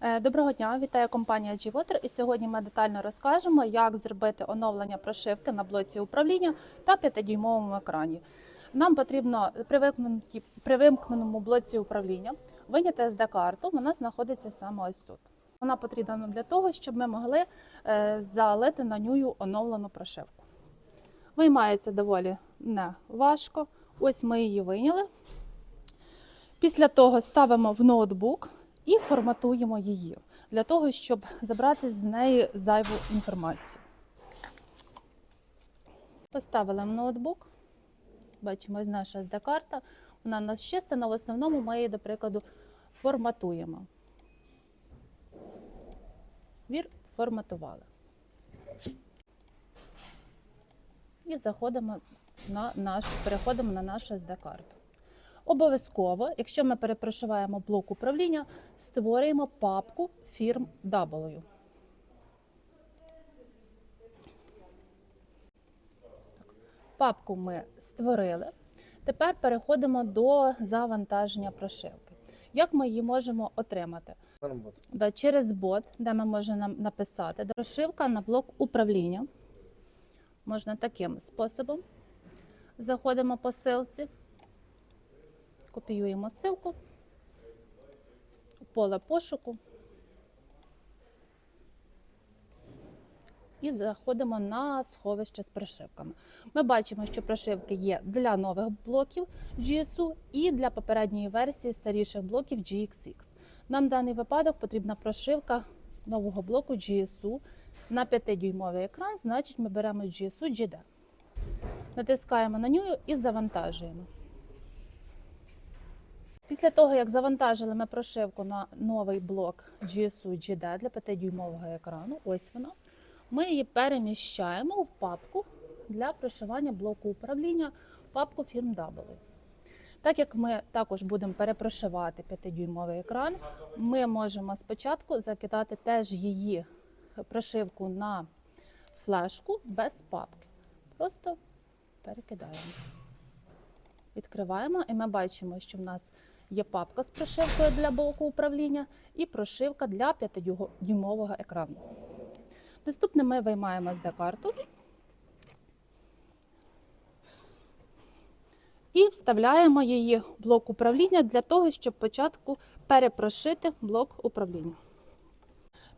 Е, Доброго дня, вітаю компанія G-Water. І сьогодні ми детально розкажемо, як зробити оновлення прошивки на блоці управління та 5-дюймовому екрані. Нам потрібно при вимкненому блоці управління виняти SD-карту. Вона знаходиться саме ось тут. Вона потрібна нам для того, щоб ми могли е, залити на нього оновлену прошивку. Виймається доволі не важко. Ось ми її вийняли. Після того ставимо в ноутбук і форматуємо її для того, щоб забрати з неї зайву інформацію. Поставили ноутбук. Бачимо, ось наша SD-карта. Вона у нас чиста, але в основному ми її, до прикладу, форматуємо. Вір форматували. І заходимо на нашу, переходимо на нашу SD-карту. Обов'язково, якщо ми перепрошиваємо блок управління, створюємо папку фірм W. Папку ми створили. Тепер переходимо до завантаження прошивки. Як ми її можемо отримати? Да, через бот, де ми можемо написати прошивка на блок управління. Можна таким способом. Заходимо по ссылці, копіюємо ссылку, поле пошуку і заходимо на сховище з прошивками. Ми бачимо, що прошивки є для нових блоків GSU і для попередньої версії старіших блоків GXX. Нам в даний випадок потрібна прошивка нового блоку GSU на 5-дюймовий екран, значить ми беремо GSU GD. Натискаємо на нього і завантажуємо. Після того, як завантажили ми прошивку на новий блок GSU GD для 5-дюймового екрану, ось вона, ми її переміщаємо в папку для прошивання блоку управління, папку фірм W. Так як ми також будемо перепрошивати 5-дюймовий екран, ми можемо спочатку закидати теж її прошивку на флешку без папки. Просто перекидаємо. Відкриваємо і ми бачимо, що в нас є папка з прошивкою для блоку управління і прошивка для 5-дюймового екрану. Наступне ми виймаємо SD-карту і вставляємо її в блок управління для того, щоб спочатку перепрошити блок управління.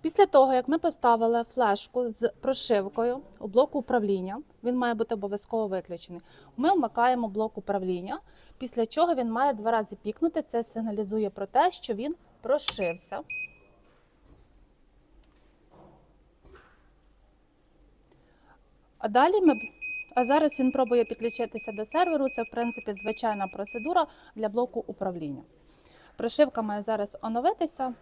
Після того, як ми поставили флешку з прошивкою у блок управління, він має бути обов'язково виключений. Ми вмикаємо блок управління, після чого він має два рази пікнути. Це сигналізує про те, що він прошився. А далі ми. А зараз він пробує підключитися до серверу. Це, в принципі, звичайна процедура для блоку управління. Прошивка має зараз оновитися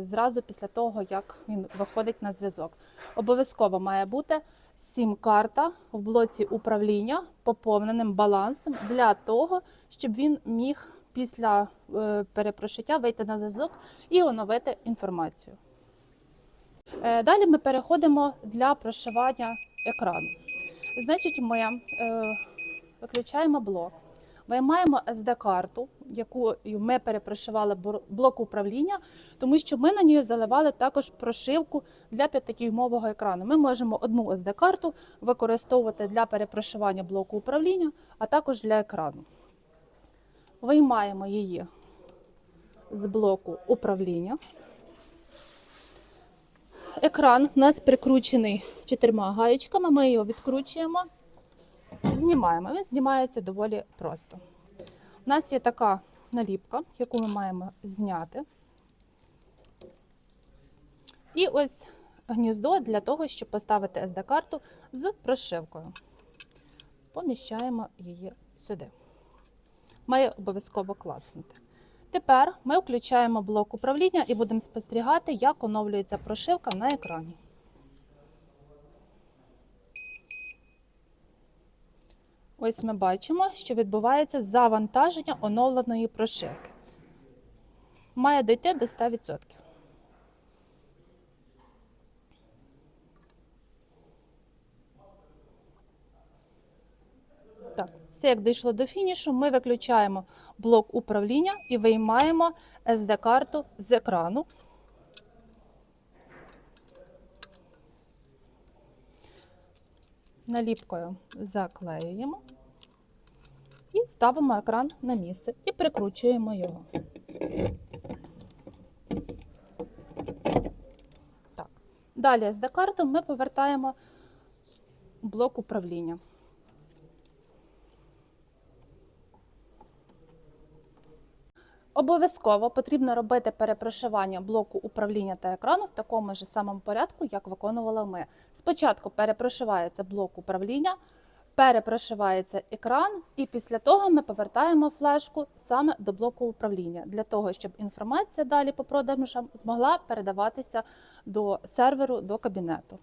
зразу після того, як він виходить на зв'язок. Обов'язково має бути сім-карта в блоці управління поповненим балансом для того, щоб він міг після е, перепрошиття вийти на зв'язок і оновити інформацію. Е, Далі ми переходимо для прошивання екрану. Значить, ми е, виключаємо блок, виймаємо SD-карту, яку ми перепрошивали блок управління, тому що ми на ній заливали також прошивку для 5-дюймового екрану. Ми можемо одну SD-карту використовувати для перепрошивання блоку управління, а також для екрану. Виймаємо її з блоку управління. Екран у нас прикручений чотирма гаєчками. Ми його відкручуємо, знімаємо. Він знімається доволі просто. У нас є така наліпка, яку ми маємо зняти. І ось гніздо для того, щоб поставити SD-карту з прошивкою. Поміщаємо її сюди. Має обов'язково клацнути. Тепер ми включаємо блок управління і будемо спостерігати, як оновлюється прошивка на екрані. Ось ми бачимо, що відбувається завантаження оновленої прошивки. Має дійти до 100%. Так, все як дійшло до фінішу, ми виключаємо блок управління і виймаємо SD-карту з екрану. Наліпкою заклеюємо і ставимо екран на місце і прикручуємо його. Так. Далі з декарту ми повертаємо блок управління. Обов'язково потрібно робити перепрошивання блоку управління та екрану в такому ж самому порядку, як виконували ми. Спочатку перепрошивається блок управління, перепрошивається екран, і після того ми повертаємо флешку саме до блоку управління, для того, щоб інформація далі по продажам змогла передаватися до серверу, до кабінету.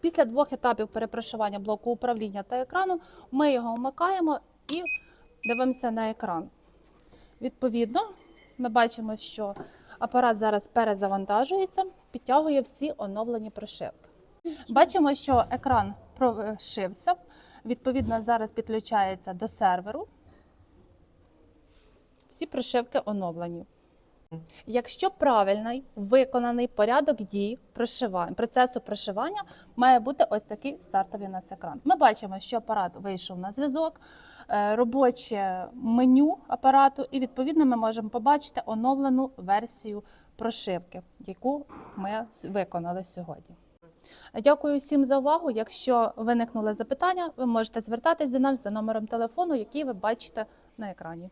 Після двох етапів перепрошивання блоку управління та екрану ми його вмикаємо і дивимося на екран. Відповідно, ми бачимо, що апарат зараз перезавантажується, підтягує всі оновлені прошивки. Бачимо, що екран прошився. Відповідно, зараз підключається до серверу. Всі прошивки оновлені. Якщо правильний виконаний порядок дій прошивання, процесу прошивання, має бути ось такий стартовий у нас екран. Ми бачимо, що апарат вийшов на зв'язок, е, робоче меню апарату, і відповідно ми можемо побачити оновлену версію прошивки, яку ми виконали сьогодні. Дякую всім за увагу. Якщо виникнули запитання, ви можете звертатись до нас за номером телефону, який ви бачите на екрані.